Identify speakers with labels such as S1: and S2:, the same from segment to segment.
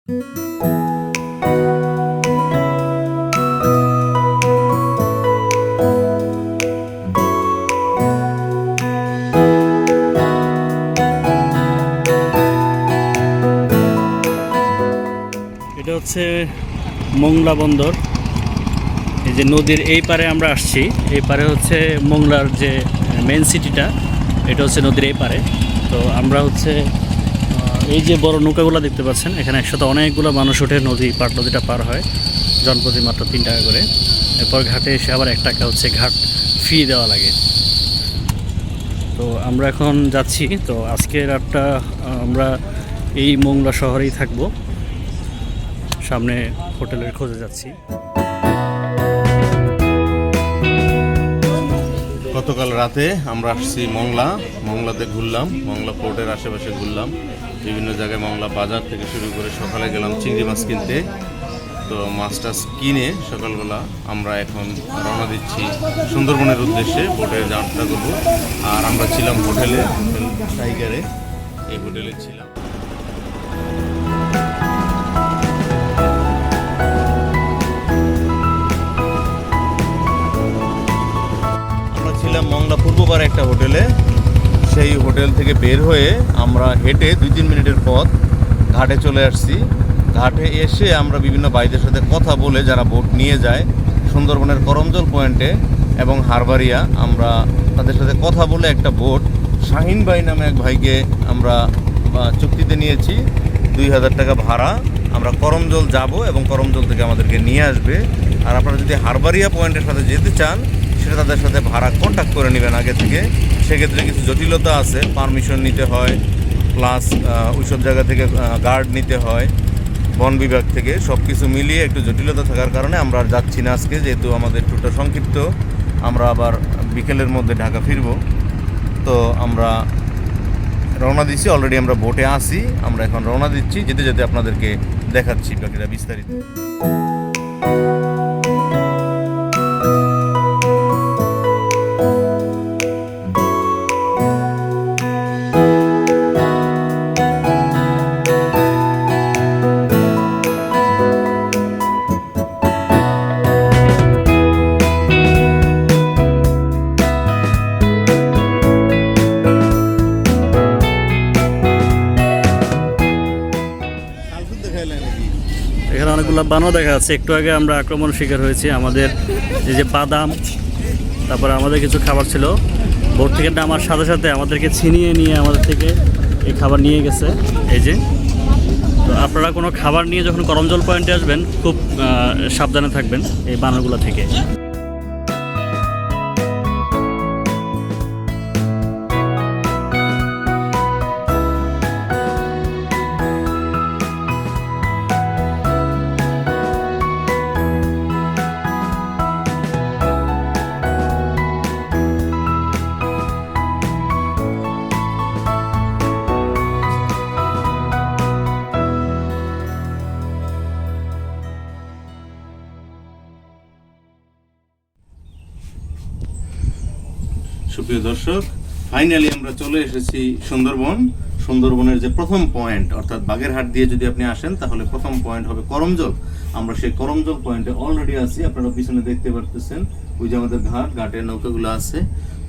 S1: এটা হচ্ছে মোংলা বন্দর। এই যে নদীর এই পারে আমরা আসছি। এই পারে হচ্ছে মোংলার যে মেন সিটিটা এটা হচ্ছে নদীর এই পারে। তো আমরা হচ্ছে এই যে বড় নৌকাগুলো দেখতে পাচ্ছেন, এখানে একসাথে অনেকগুলো মানুষ ওঠে নদী পার, নদীটা পার হয়, জনপ্রতি মাত্র তিন টাকা করে। এরপর ঘাটে এসে আবার এক টাকা হচ্ছে ঘাট ফি দেওয়া লাগে। তো আমরা এখন যাচ্ছি, তো আজকের রাতটা আমরা এই মোংলা শহরেই থাকব। সামনে হোটেলের খোঁজে যাচ্ছি।
S2: গতকাল রাতে আমরা আসছি মংলা, মংলাতে ঘুরলাম, মংলা পোর্টের আশেপাশে ঘুরলাম। বিভিন্ন জায়গায় মংলা বাজার থেকে শুরু করে সকালে গেলাম চিংড়ি মাছ কিনতে। তো মাছ টাছ কিনে সকালবেলা আমরা এখন রওনা দিচ্ছি সুন্দরবনের উদ্দেশ্যে বোটে যাত্রা করব। আর আমরা ছিলাম হোটেলে টাইগারে। এই হোটেলে ছিলাম। আমরা ছিলাম মংলা পূর্ববার একটা হোটেলে। সেই হোটেল থেকে বের হয়ে আমরা হেঁটে দুই তিন মিনিটের পথ ঘাটে চলে আসছি। ঘাটে এসে আমরা বিভিন্ন ভাইদের সাথে কথা বলে যারা বোট নিয়ে যায়, সুন্দরবনের করমজল পয়েন্টে এবং হারবারিয়া, আমরা তাদের সাথে কথা বলে একটা বোট শাহিন ভাই নামে এক ভাইকে আমরা চুক্তিতে নিয়েছি। দুই হাজার টাকা ভাড়া। আমরা করমজল যাব এবং করমজল থেকে আমাদেরকে নিয়ে আসবে। আর আপনারা যদি হারবারিয়া পয়েন্টের সাথে যেতে চান, সেটা তাদের সাথে ভাড়া কন্ট্যাক্ট করে নেবেন আগে থেকে। সেক্ষেত্রে কিছু জটিলতা আছে। পারমিশন নিতে হয় প্লাস ওইসব জায়গা থেকে গার্ড নিতে হয়, বন বিভাগ থেকে। সব কিছু মিলিয়ে একটু জটিলতা থাকার কারণে আমরা আর যাচ্ছি না আজকে, যেহেতু আমাদের টুরটা সংক্ষিপ্ত। আমরা আবার বিকেলের মধ্যে ঢাকা ফিরব। তো আমরা রওনা দিচ্ছি অলরেডি আমরা বোটে আসি আমরা এখন রওনা দিচ্ছি, যেতে যেতে আপনাদেরকে দেখাচ্ছি বাকিটা বিস্তারিত।
S1: অনেকগুলো বানও দেখা যাচ্ছে। একটু আগে আমরা আক্রমণ শিকার হয়েছি আমাদের এই যে বাদাম, তারপরে আমাদের কিছু খাবার ছিল। বোট থেকে নামার সাথে সাথে আমাদেরকে ছিনিয়ে নিয়ে আমাদের থেকে এই খাবার নিয়ে গেছে। এই যে। তো আপনারা কোনো খাবার নিয়ে যখন করমজল পয়েন্টে আসবেন, খুব সাবধানে থাকবেন এই বানরগুলো থেকে।
S2: সুপ্রিয় দর্শক ফাইনালি আমরা চলে এসেছি সুন্দরবন। সুন্দরবনের যে প্রথম পয়েন্ট অর্থাৎ বাগেরহাট দিয়ে যদি আপনি আসেন, তাহলে প্রথম পয়েন্ট হবে করমজল। আমরা সেই করমজল পয়েন্টে অলরেডি আছি, আপনারা পিছনে দেখতে পারতেছেন, ওই যে আমাদের ঘাট, ঘাটের নৌকাগুলো আছে।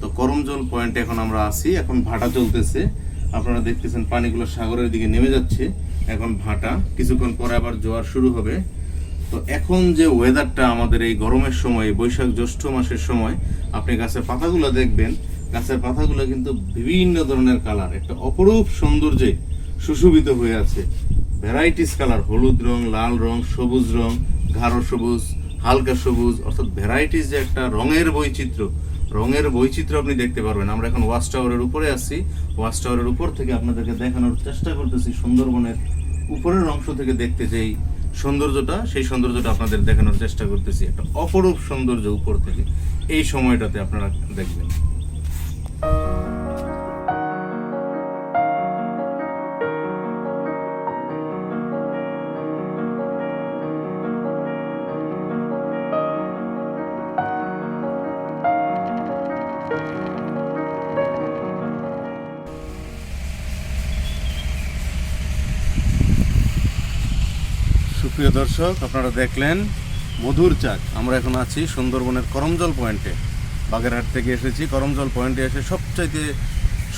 S2: তো করমজল পয়েন্টে এখন আমরা আছি, এখন ভাটা চলতেছে। আপনারা দেখতেছেন পানিগুলো সাগরের দিকে নেমে যাচ্ছে, এখন ভাটা। কিছুক্ষণ পরে আবার জোয়ার শুরু হবে। তো এখন যে ওয়েদারটা আমাদের এই গরমের সময় বৈশাখ জ্যৈষ্ঠ মাসের সময়, আপনি গাছের পাতাগুলো দেখবেন, গাছের পাতাগুলো কিন্তু বিভিন্ন ধরনের কালার একটা অপরূপ সৌন্দর্যে সুশোভিত হয়ে আছে। ভ্যারাইটিস কালার হলুদ রং, লাল রং, সবুজ রং, গাঢ় সবুজ, হালকা সবুজ, অর্থাৎ ভ্যারাইটিস যে একটা রঙের বৈচিত্র্য। রঙের বৈচিত্র্য আপনি দেখতে পারবেন। আমরা এখন ওয়াচ টাওয়ারের উপরে আছি। ওয়াচ টাওয়ারের উপর থেকে আপনাদেরকে দেখানোর চেষ্টা করতেছি সুন্দরবনের উপরের অংশ থেকে দেখতে যেই সৌন্দর্যটা, সেই সৌন্দর্যটা আপনাদের দেখানোর চেষ্টা করতেছি। একটা অপরূপ সৌন্দর্য উপর থেকে এই সময়টাতে আপনারা দেখবেন। thank you সুপ্রিয় দর্শক, আপনারা দেখলেন মধুর চাক আমরা এখন আছি সুন্দরবনের করমজল পয়েন্টে। বাগেরহাট থেকে এসেছি। করমজল পয়েন্টে এসে সবচাইতে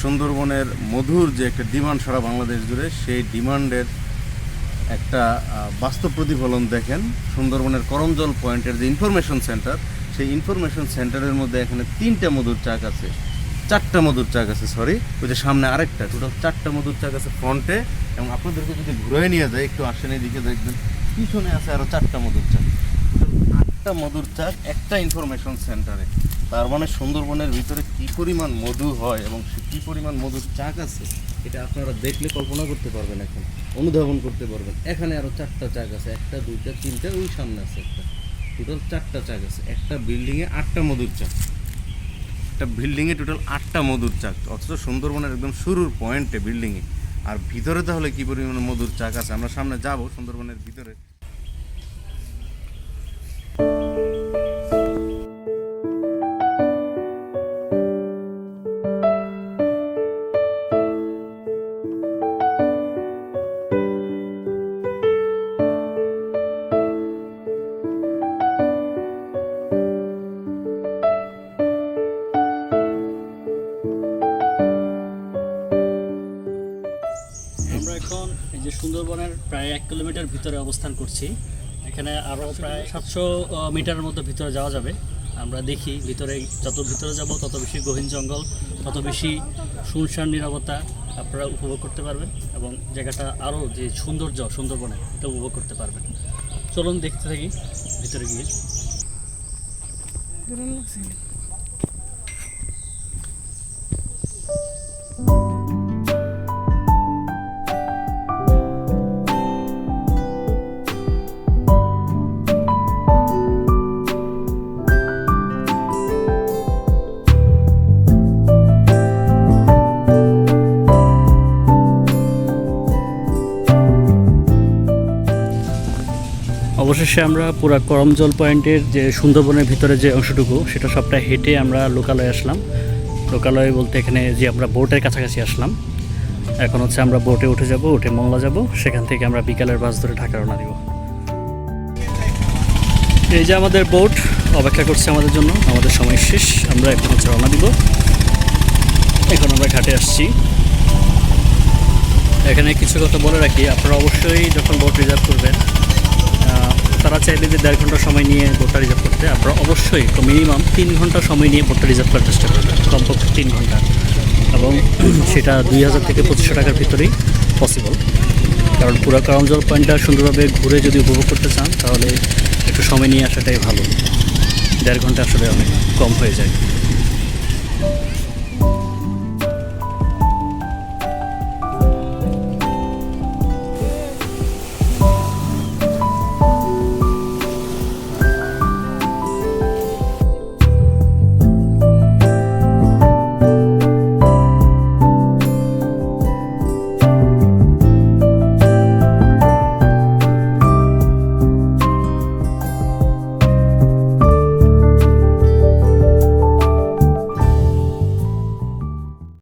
S2: সুন্দরবনের মধুর যে একটা ডিমান্ড সারা বাংলাদেশ জুড়ে, সেই ডিমান্ডের একটা বাস্তব প্রতিফলন দেখেন সুন্দরবনের করমজল পয়েন্টের যে ইনফরমেশন সেন্টার সেই ইনফরমেশন সেন্টারের মধ্যে এখানে তিনটা মধুর চাক আছে। চারটা মধুর চাক আছে সরি ওই যে সামনে আরেকটা, টোটাল চারটা মধুর চাক আছে ফ্রন্টে এবং আপনাদেরকে যদি ঘুরে নিয়ে যায় একটু আসেন এদিকে দেখবেন। পিছনে আছে আরও চারটা মধুর চাক আটটা মধুর চাক একটা ইনফরমেশন সেন্টারে তার মানে সুন্দরবনের ভিতরে কি পরিমাণ মধু হয় এবং কি পরিমাণ মধুর চাক আছে, এটা আপনারা দেখলে কল্পনা করতে পারবেন এখন, অনুধাবন করতে পারবেন। এখানে আরও চারটা চাক আছে, একটা, দুইটা, তিনটা, ওই সামনে আছে একটা। টোটাল চারটা চাক আছে, একটা বিল্ডিংয়ে আটটা মধুর চাক। একটা বিল্ডিংয়ে টোটাল আটটা মধুর চাক, অথচ সুন্দরবনের একদম শুরুর পয়েন্টে বিল্ডিংয়ে আর ভিতরে তাহলে কি পরিমাণে মধুর চাক আছে? আমরা সামনে যাব সুন্দরবনের ভিতরে।
S1: কিলোমিটার ভিতরে অবস্থান করছি। এখানে আরও প্রায় সাতশো মিটারের মতো ভিতরে যাওয়া যাবে। আমরা দেখি ভিতরে, যত ভিতরে যাব, তত বেশি গহীন জঙ্গল, তত বেশি শুনশান নিরাপত্তা আপনারা উপভোগ করতে পারবেন এবং জায়গাটা আরও যে সৌন্দর্য, সুন্দরবনে, এটা উপভোগ করতে পারবেন। চলুন দেখতে থাকি ভিতরে গিয়ে। অবশেষে আমরা পুরো করমজল পয়েন্টের যে সুন্দরবনের ভিতরে যে অংশটুকু, সেটা সবটা হেঁটে আমরা লোকালয়ে আসলাম। লোকালয় বলতে এখানে যে আমরা বোটের কাছাকাছি আসলাম। এখন হচ্ছে আমরা বোটে উঠে যাব, উঠে মংলা যাব, সেখান থেকে আমরা বিকালের বাস ধরে ঢাকা রওনা দিব। এই যে আমাদের বোট, অপেক্ষা করছে আমাদের জন্য, আমাদের সময় শেষ, আমরা এখন হচ্ছে রওনা দিব। এখন আমরা ঘাটে আসছি। এখানে কিছু কথা বলে রাখি, আপনারা অবশ্যই যখন বোট রিজার্ভ করবেন তারা চাইলে যে দেড় ঘণ্টা সময় নিয়ে বোটটা রিজার্ভ করতে। আপনারা অবশ্যই মিনিমাম তিন ঘণ্টা সময় নিয়ে বোটটা রিজার্ভ করার চেষ্টা করবেন। কমপক্ষে তিন ঘণ্টা। এবং সেটা দুই হাজার থেকে পঁচিশশো টাকার ভিতরেই পসিবল কারণ পুরো জল পয়েন্টটা সুন্দরভাবে ঘুরে যদি উপভোগ করতে চান, তাহলে একটু সময় নিয়ে আসাটাই ভালো। দেড় ঘণ্টা আসলে অনেক কম হয়ে যায়।